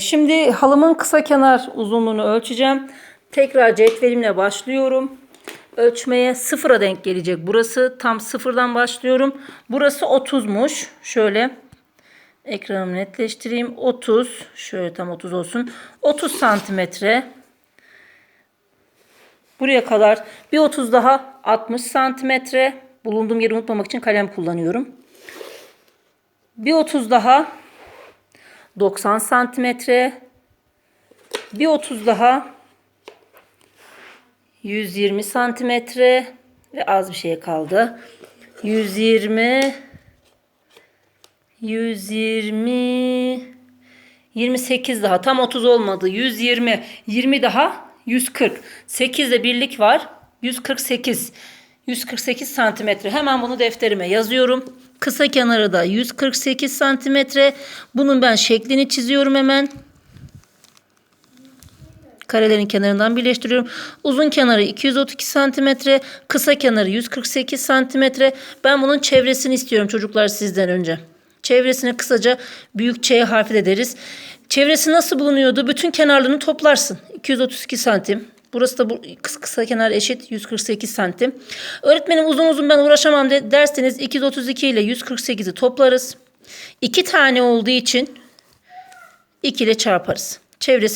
Şimdi halımın kısa kenar uzunluğunu ölçeceğim. Tekrar cetvelimle başlıyorum. Ölçmeye sıfıra denk gelecek. Burası tam sıfırdan başlıyorum. Burası 30'muş. Şöyle ekranımı netleştireyim. 30. Şöyle tam 30 olsun. 30 santimetre. Buraya kadar bir 30 daha 60 santimetre. Bulunduğum yeri unutmamak için kalem kullanıyorum. Bir 30 daha 90 santimetre. Bir 30 daha 120 santimetre ve az bir şey kaldı. 120 120 28 daha tam 30 olmadı. 120 20 daha 140. 8 de birlik var. 148. 148 santimetre. Hemen bunu defterime yazıyorum. Kısa kenarı da 148 santimetre. Bunun ben şeklini çiziyorum hemen. Karelerin kenarından birleştiriyorum. Uzun kenarı 232 santimetre. Kısa kenarı 148 santimetre. Ben bunun çevresini istiyorum çocuklar sizden önce. Çevresini kısaca büyük Ç harfi de deriz. Çevresi nasıl bulunuyordu? Bütün kenarlarını toplarsın. 232 santim. Burası da bu kısa, kısa kenar eşit 148 santim. Öğretmenim uzun uzun ben uğraşamam de, derseniz 232 ile 148'i toplarız. İki tane olduğu için 2 ile çarparız. Çevresi